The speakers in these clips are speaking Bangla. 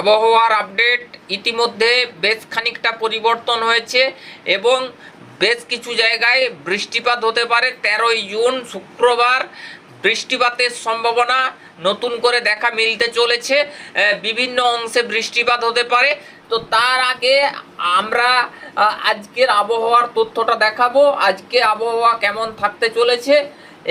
আবহাওয়ার আপডেট ইতিমধ্যে বেশ খানিকটা পরিবর্তন হয়েছে এবং বেশ কিছু জায়গায় বৃষ্টিপাত হতে পারে। তেরোই জুন, শুক্রবার বৃষ্টিপাতের সম্ভাবনা নতুন করে দেখা মিলতে চলেছে। বিভিন্ন অংশে বৃষ্টিপাত হতে পারে। তো তার আগে আমরা আজকের আবহাওয়ার তথ্যটা দেখাবো। আজকে আবহাওয়া কেমন থাকতে চলেছে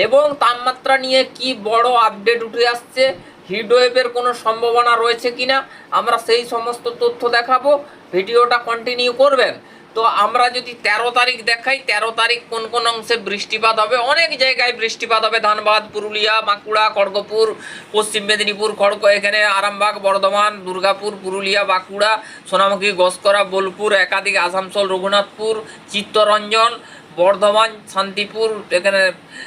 এবং তাপমাত্রা নিয়ে কি বড় আপডেট উঠে আসছে হিটওয়েভের কোনো সম্ভাবনা রয়েছে কিনা, আমরা সেই সমস্ত তথ্য দেখাবো। ভিডিওটা কন্টিনিউ করবেন। তো আমরা যদি তেরো তারিখ দেখাই, তেরো তারিখ কোন কোন অংশে বৃষ্টিপাত হবে? অনেক জায়গায় বৃষ্টিপাত হবে। ধানবাদ, পুরুলিয়া, বাঁকুড়া, খড়গপুর, পশ্চিম মেদিনীপুর, খড়গ, এখানে আরামবাগ, বর্ধমান, দুর্গাপুর, পুরুলিয়া, বাঁকুড়া, সোনামুখী গসকরা বোলপুর, একাধিক আসানসোল, রঘুনাথপুর, চিত্তরঞ্জন বর্ধমান, শান্তিপুর, এখানে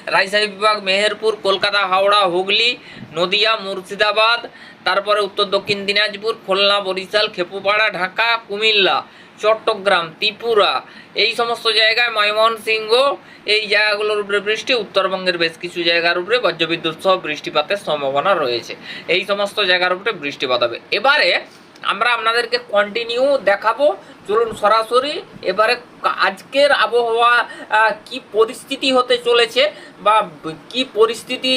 রাজশাহী বিভাগ, মেহেরপুর, কলকাতা, হাওড়া, হুগলি, নদিয়া, মুর্শিদাবাদ, তারপরে উত্তর দক্ষিণ দিনাজপুর, খুলনা, বরিশাল, খেপুপাড়া, ঢাকা, কুমিল্লা, চট্টগ্রাম, ত্রিপুরা, এই সমস্ত জায়গায় ময়মনসিংহ, এই জায়গাগুলোর উপরে বৃষ্টি, উত্তরবঙ্গের বেশ কিছু জায়গার উপরে বজ্রবিদ্যুৎ সহ বৃষ্টিপাতের সম্ভাবনা রয়েছে। এই সমস্ত জায়গার উপরে বৃষ্টিপাত হবে। এবারে আমরা আপনাদেরকে কন্টিনিউ দেখাবো। চলুন সরাসরি এবারে আজকের আবহাওয়া কি পরিস্থিতি হতে চলেছে বা কি পরিস্থিতি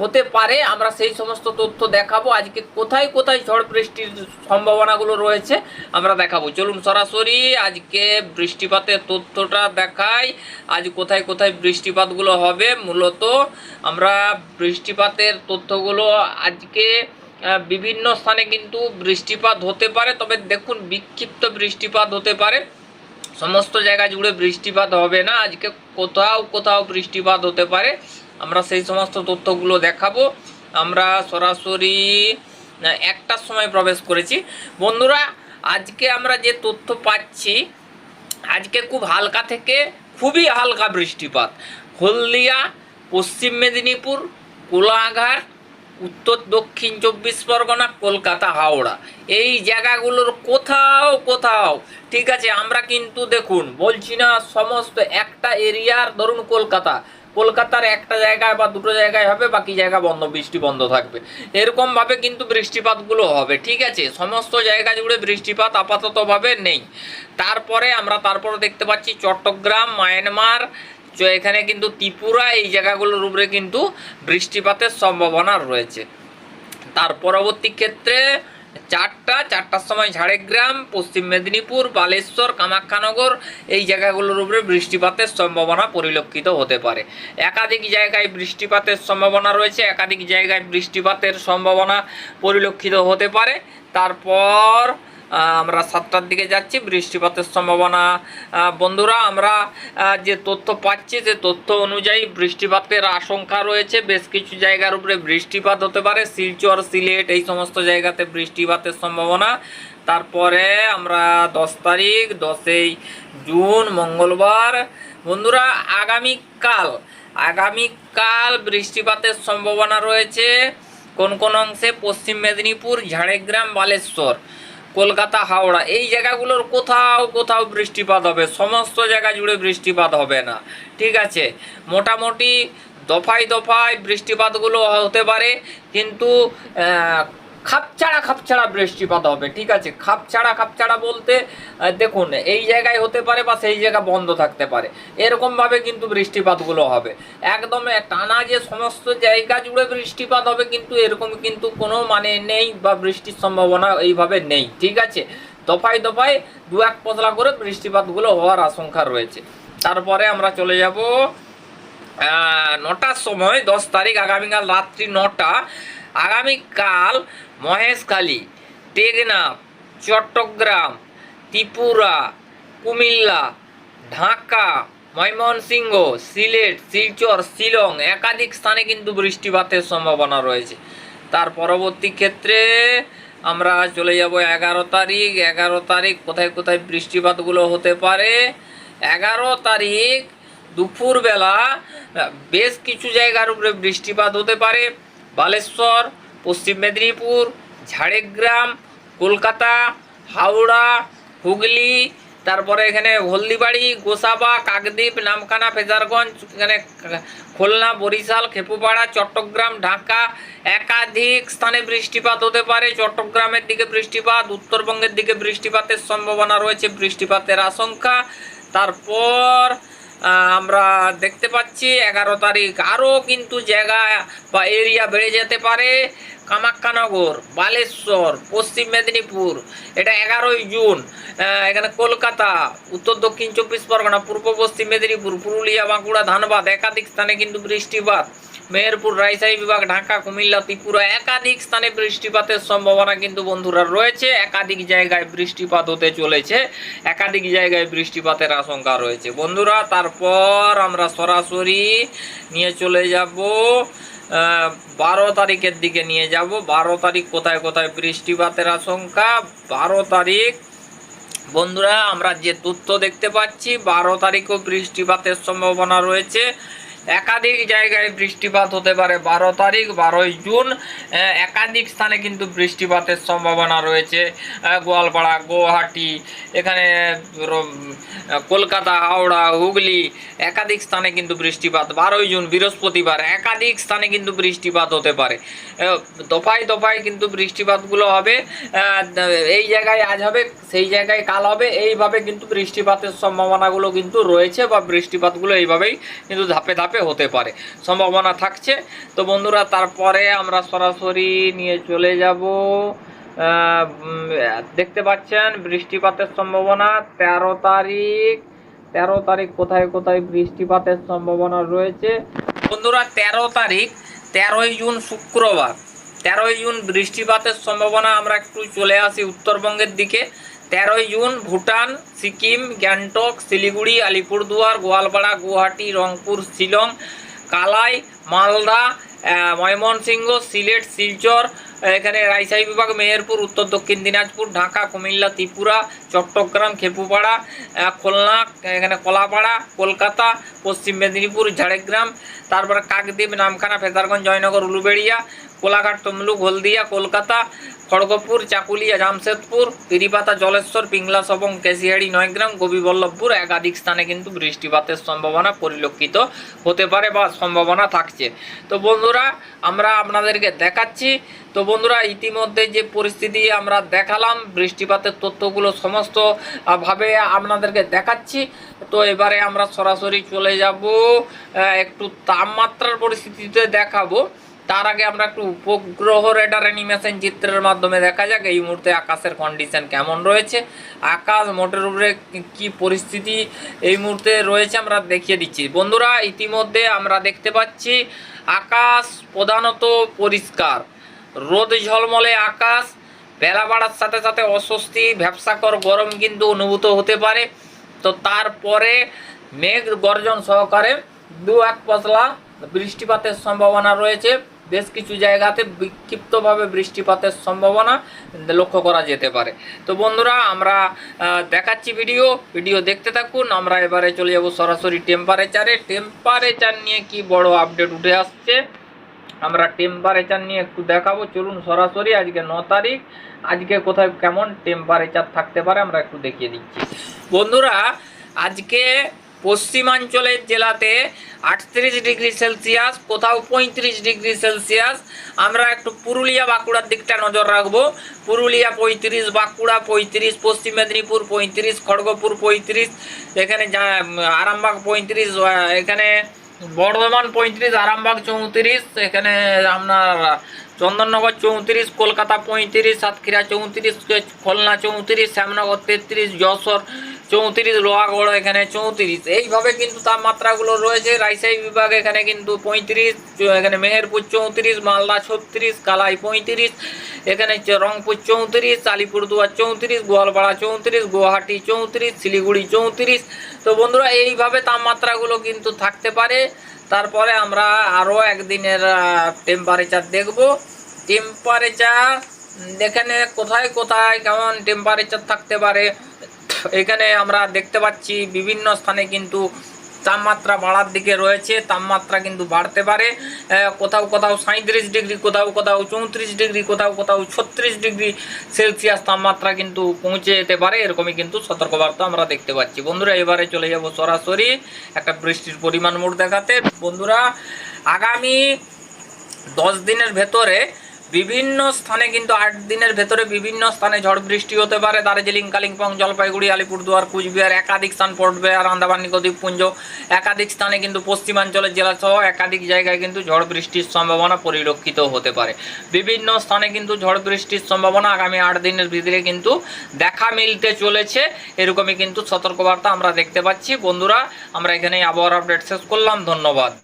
হতে পারে, আমরা সেই সমস্ত তথ্য দেখাবো। আজকে কোথায় কোথায় ঝড় বৃষ্টির সম্ভাবনাগুলো রয়েছে, আমরা দেখাবো। চলুন সরাসরি আজকে বৃষ্টিপাতের তথ্যটা দেখাই। আজ কোথায় কোথায় বৃষ্টিপাতগুলো হবে? মূলত আমরা বৃষ্টিপাতের তথ্যগুলো আজকে বিভিন্ন স্থানে কিন্তু বৃষ্টিপাত হতে পারে, তবে দেখুন বিক্ষিপ্ত বৃষ্টিপাত হতে পারে। সমস্ত জায়গা জুড়ে বৃষ্টিপাত হবে না, আজকে কোথাও কোথাও বৃষ্টিপাত হতে পারে। আমরা সেই সমস্ত তথ্যগুলো দেখাবো। আমরা সরাসরি একটার সময় প্রবেশ করেছি। বন্ধুরা, আজকে আমরা যে তথ্য পাচ্ছি, আজকে খুব হালকা থেকে খুবই হালকা বৃষ্টিপাত। হলদিয়া, পশ্চিম মেদিনীপুর, কোলাঘাট উত্তর, দক্ষিণ চব্বিশ পরগনা, কলকাতা, হাওড়া। এই জায়গাগুলোর কোথাও কোথাও, ঠিক আছে, আমরা কিন্তু দেখুন, বলছি না সমস্ত একটা এরিয়ার ধরুন কলকাতা। কলকাতার একটা জায়গায় বা দুটো জায়গায় হবে, বাকি জায়গা বন্ধ, বৃষ্টি বন্ধ থাকবে। এরকম ভাবে কিন্তু বৃষ্টিপাতগুলো হবে, ঠিক আছে, সমস্ত জায়গা জুড়ে বৃষ্টিপাত আপাততভাবে নেই। তারপরে আমরা তারপরে দেখতে পাচ্ছি চট্টগ্রাম, মায়ানমার তো এখানে কিন্তু ত্রিপুরা এই জায়গাগুলোর উপরে কিন্তু বৃষ্টিপাতের সম্ভাবনা রয়েছে। তার পরবর্তী ক্ষেত্রে চারটা, চারটার সময় ঝাড়গ্রাম, পশ্চিম মেদিনীপুর, বালেশ্বর কামাখ্যানগর এই জায়গাগুলোর উপরে বৃষ্টিপাতের সম্ভাবনা পরিলক্ষিত হতে পারে। একাধিক জায়গায় বৃষ্টিপাতের সম্ভাবনা রয়েছে, একাধিক জায়গায় বৃষ্টিপাতের সম্ভাবনা পরিলক্ষিত হতে পারে। তারপর আমরা সাতটার দিকে যাচ্ছি, বৃষ্টিপাতের সম্ভাবনা বন্ধুরা আমরা যে তথ্য পাচ্ছি যে তথ্য অনুযায়ী বৃষ্টিপাতের আশঙ্কা রয়েছে। বেশ কিছু জায়গার উপরে বৃষ্টিপাত হতে পারে, শিলচর, সিলেট, এই সমস্ত জায়গাতে বৃষ্টিপাতের সম্ভাবনা। তারপরে আমরা দশ তারিখ, দশই জুন, মঙ্গলবার। বন্ধুরা, আগামীকাল আগামীকাল বৃষ্টিপাতের সম্ভাবনা রয়েছে। কোন কোন অংশে? পশ্চিম মেদিনীপুর, ঝাড়গ্রাম, বালেশ্বর। কলকাতা, হাওড়া, এই জায়গাগুলোর কোথাও কোথাও বৃষ্টিপাত হবে। সমস্ত জায়গা জুড়ে বৃষ্টিপাত হবে না। ঠিক আছে? মোটামুটি দফায় দফায় বৃষ্টিপাতগুলো হতে পারে, কিন্তু খাপছাড়া খাপছাড়া বৃষ্টিপাত হবে, ঠিক আছে? খাপছাড়া খাপছাড়া বলতে দেখুন, এই জায়গায় হতে পারে বা সেই জায়গা বন্ধ থাকতে পারে। এরকমভাবে কিন্তু বৃষ্টিপাতগুলো হবে। একদম টানা যে সমস্ত জায়গা জুড়ে বৃষ্টিপাত হবে কিন্তু এরকম কিন্তু কোনো মানে নেই বা বৃষ্টির সম্ভাবনা এইভাবে নেই, ঠিক আছে? দফায় দফায় দু এক পতলা করে বৃষ্টিপাতগুলো হওয়ার আশঙ্কা রয়েছে। তারপরে আমরা চলে যাব নটার সময়, দশ তারিখ, আগামীকাল রাত্রি নটা। আগামীকাল মহেশখালী, টেকনাফ, চট্টগ্রাম, ত্রিপুরা, কুমিল্লা, ঢাকা, ময়মনসিংহ, সিলেট, শিলচর, শিলং একাধিক স্থানে কিন্তু বৃষ্টিপাতের সম্ভাবনা রয়েছে। তার পরবর্তী ক্ষেত্রে আমরা চলে যাব এগারো তারিখ। এগারো তারিখ কোথায় কোথায় বৃষ্টিপাতগুলো হতে পারে? এগারো তারিখ দুপুরবেলা বেশ কিছু জায়গার উপরে বৃষ্টিপাত হতে পারে। বালেশ্বর, পশ্চিম মেদিনীপুর, ঝাড়গ্রাম, কলকাতা, হাওড়া, হুগলি, তারপরে এখানে হলদিবাড়ি, গোসাবা, কাকদ্বীপ, নামখানা, ফেজারগঞ্জ, এখানে খুলনা, বরিশাল, খেপুপাড়া, চট্টগ্রাম, ঢাকা, একাধিক স্থানে বৃষ্টিপাত হতে পারে। চট্টগ্রামের দিকে বৃষ্টিপাত, উত্তরবঙ্গের দিকে বৃষ্টিপাতের সম্ভাবনা রয়েছে, বৃষ্টিপাতের আশঙ্কা। তারপর আমরা দেখতে পাচ্ছি এগারো তারিখ। আরও কিন্তু জায়গা বা এরিয়া বেড়ে যেতে পারে কামাখ্যানগর বালেশ্বর, পশ্চিম মেদিনীপুর। এটা এগারোই জুন। এখানে কলকাতা, উত্তর দক্ষিণ চব্বিশ পরগনা, পূর্ব পশ্চিম মেদিনীপুর, পুরুলিয়া, বাঁকুড়া, ধানবাদ। একাধিক স্থানে কিন্তু বৃষ্টিপাত। মেহেরপুর রাজশাহী বিভাগ, ঢাকা, কুমিল্লা, ত্রিপুরা একাধিক স্থানে বৃষ্টিপাতের সম্ভাবনা কিন্তু বন্ধুরা রয়েছে। একাধিক জায়গায় বৃষ্টিপাত হতে চলেছে। একাধিক জায়গায় বৃষ্টিপাতের আশঙ্কা রয়েছে। বন্ধুরা, তারপর আমরা সরাসরি নিয়ে চলে যাব বারো তারিখের দিকে নিয়ে যাব। বারো তারিখ কোথায় কোথায় বৃষ্টিপাতের আশঙ্কা? বারো তারিখ, বন্ধুরা, আমরা যে তথ্য দেখতে পাচ্ছি, বারো তারিখও বৃষ্টিপাতের সম্ভাবনা রয়েছে। একাধিক জায়গায় বৃষ্টিপাত হতে পারে। বারো তারিখ, বারোই জুন একাধিক স্থানে কিন্তু বৃষ্টিপাতের সম্ভাবনা রয়েছে। গোয়ালপাড়া, গুয়াহাটি, এখানে কলকাতা, হাওড়া, হুগলি, একাধিক স্থানে কিন্তু বৃষ্টিপাত। বারোই জুন, বৃহস্পতিবার, একাধিক স্থানে কিন্তু বৃষ্টিপাত হতে পারে। দফায় দফায় কিন্তু বৃষ্টিপাতগুলো হবে। এই জায়গায় আজ হবে, সেই জায়গায় কাল হবে। এইভাবে কিন্তু বৃষ্টিপাতের সম্ভাবনাগুলো কিন্তু রয়েছে বা বৃষ্টিপাতগুলো এইভাবেই কিন্তু ধাপে ধাপে হতে পারে। সম্ভাবনা থাকছে। তো বন্ধুরা, তারপরে আমরা সরাসরি নিয়ে চলে যাব। দেখতে পাচ্ছেন বৃষ্টিপাতের সম্ভাবনা। তেরো তারিখ। তেরো তারিখ কোথায় কোথায় বৃষ্টিপাতের সম্ভাবনা রয়েছে? বন্ধুরা, তেরো তারিখ, তেরোই জুন শুক্রবার। তেরোই জুন বৃষ্টিপাতের সম্ভাবনা আমরা একটু চলে আসি উত্তরবঙ্গের দিকে। তেরোই জুন ভুটান, সিকিম, গ্যাংটক, শিলিগুড়ি, আলিপুরদুয়ার, গোয়ালপাড়া, গুয়াহাটি, রংপুর, শিলং, কালাই, মালদা ময়মনসিংহ, সিলেট, শিলচর, এখানে রাজশাহী বিভাগ, মেহেরপুর, উত্তর দক্ষিণ দিনাজপুর, ঢাকা, কুমিল্লা, ত্রিপুরা, চট্টগ্রাম, খেপুপাড়া খুলনা, এখানে কলাপাড়া, কলকাতা, পশ্চিম মেদিনীপুর, ঝাড়গ্রাম, তারপরে কাকদ্বীপ, নামখানা ফেজারগঞ্জ জয়নগর, উলুবেড়িয়া কোলাঘাট, তমলুক, হলদিয়া, কলকাতা, খড়গপুর, চাকুলিয়া, জামশেদপুর পিরিপাতা জলেশ্বর পিংলাস এবং কেশিয়াড়ি, নয়গ্রাম গোপীবল্লভপুর একাধিক স্থানে কিন্তু বৃষ্টিপাতের সম্ভাবনা পরিলক্ষিত হতে পারে বা সম্ভাবনা থাকছে। তো বন্ধুরা, আমরা আপনাদেরকে দেখাচ্ছি। তো বন্ধুরা, ইতিমধ্যে যে পরিস্থিতি আমরা দেখালাম, বৃষ্টিপাতের তথ্যগুলো সমস্ত ভাবে আপনাদেরকে দেখাচ্ছি। তো এবারে আমরা সরাসরি চলে যাব একটু তাপমাত্রার পরিস্থিতিতে দেখাবো। তার আগে আমরা একটু উপগ্রহ রেডার অ্যানিমেশন চিত্রের মাধ্যমে দেখা যাক এই মুহূর্তে আকাশের কন্ডিশন কেমন রয়েছে। আকাশ মোটের উপরে কি- পরিস্থিতি এই মুহূর্তে রয়েছে আমরা দেখিয়ে দিচ্ছি। বন্ধুরা, ইতিমধ্যে আমরা দেখতে পাচ্ছি আকাশ প্রধানত পরিষ্কার। রোদ ঝলমলে আকাশ, বেলা বাড়ার সাথে সাথে অস্বস্তি ব্যবসাকর গরম কিন্তু অনুভূত হতে পারে। তো তারপরে মেঘ গর্জন সহকারে দু এক পশলা বৃষ্টিপাতের সম্ভাবনা রয়েছে। বেশ কিছু জায়গাতে বিক্ষিপ্তভাবে বৃষ্টিপাতের সম্ভাবনা লক্ষ্য করা যেতে পারে। তো বন্ধুরা, আমরা দেখাচ্ছি ভিডিও। ভিডিও দেখতে থাকুন। আমরা এবারে চলে যাব সরাসরি টেম্পারেচারে টেম্পারেচার নিয়ে কি বড় আপডেট উঠে আসছে? আমরা টেম্পারেচার নিয়ে একটু দেখাবো। চলুন সরাসরি, আজকে ন তারিখ। আজকে কোথায় কেমন টেম্পারেচার থাকতে পারে, আমরা একটু দেখিয়ে দিচ্ছি। বন্ধুরা, আজকে পশ্চিমাঞ্চলের জেলাতে আটত্রিশ ডিগ্রি সেলসিয়াস, কোথাও পঁয়ত্রিশ ডিগ্রি সেলসিয়াস। আমরা একটু পুরুলিয়া বাঁকুড়ার দিকটা নজর রাখব। পুরুলিয়া পঁয়ত্রিশ, বাঁকুড়া পঁয়ত্রিশ, পশ্চিম মেদিনীপুর পঁয়ত্রিশ, খড়গপুর পঁয়ত্রিশ, এখানে আরামবাগ পঁয়ত্রিশ এখানে বর্ধমান পঁয়ত্রিশ, আরামবাগ চৌত্রিশ, এখানে আপনার চন্দননগর চৌত্রিশ, কলকাতা পঁয়ত্রিশ, সাতক্ষীরা চৌত্রিশ খুলনা চৌত্রিশ, শ্যামনগর তেত্রিশ, যশোর চৌত্রিশ লোহাগড় এখানে চৌত্রিশ। এইভাবে কিন্তু তাপমাত্রাগুলো রয়েছে। রাজশাহী বিভাগ এখানে কিন্তু পঁয়ত্রিশ এখানে মেহেরপুর চৌত্রিশ, মালদা ছত্রিশ, কালাই পঁয়ত্রিশ, এখানে রংপুর চৌত্রিশ, আলিপুরদুয়ার চৌত্রিশ, গোয়ালপাড়া চৌত্রিশ, গুয়াহাটি চৌত্রিশ, শিলিগুড়ি চৌত্রিশ। তো বন্ধুরা, এইভাবে তাপমাত্রাগুলো কিন্তু থাকতে পারে। তারপরে আমরা আরও একদিনের টেম্পারেচার দেখব। টেম্পারেচার এখানে কোথায় কোথায় কেমন টেম্পারেচার থাকতে পারে? এখানে আমরা দেখতে পাচ্ছি বিভিন্ন স্থানে কিন্তু তাপমাত্রা বাড়ার দিকে রয়েছে। তাপমাত্রা কিন্তু বাড়তে পারে। কোথাও কোথাও সাঁত্রিশ ডিগ্রি, কোথাও কোথাও চৌত্রিশ ডিগ্রি, কোথাও কোথাও ছত্রিশ ডিগ্রি সেলসিয়াস তাপমাত্রা কিন্তু পৌঁছে যেতে পারে। এরকমই কিন্তু সতর্কবার্তা আমরা দেখতে পাচ্ছি। বন্ধুরা, এবারে চলে যাব সরাসরি একটা বৃষ্টির পরিমাণ মোট দেখাতে। বন্ধুরা, আগামী দশ দিনের ভেতরে বিভিন্ন স্থানে কিন্তু আট দিনের ভেতরে বিভিন্ন স্থানে ঝড় বৃষ্টি হতে পারে। দার্জিলিং, কালিম্পং, জলপাইগুড়ি, আলিপুরদুয়ার, কুচবিহার, একাধিক স্থান পড়বে আর আন্দামান নিকোদ্বীপপুঞ্জ একাধিক স্থানে কিন্তু পশ্চিমাঞ্চলের জেলা সহ একাধিক জায়গায় কিন্তু ঝড় বৃষ্টির সম্ভাবনা পরিলক্ষিত হতে পারে। বিভিন্ন স্থানে কিন্তু ঝড় বৃষ্টির সম্ভাবনা আগামী আট দিনের ভিতরে কিন্তু দেখা মিলতে চলেছে। এরকমই কিন্তু সতর্কবার্তা আমরা দেখতে পাচ্ছি। বন্ধুরা, আমরা এখানেই আবহাওয়ার আপডেট শেষ করলাম। ধন্যবাদ।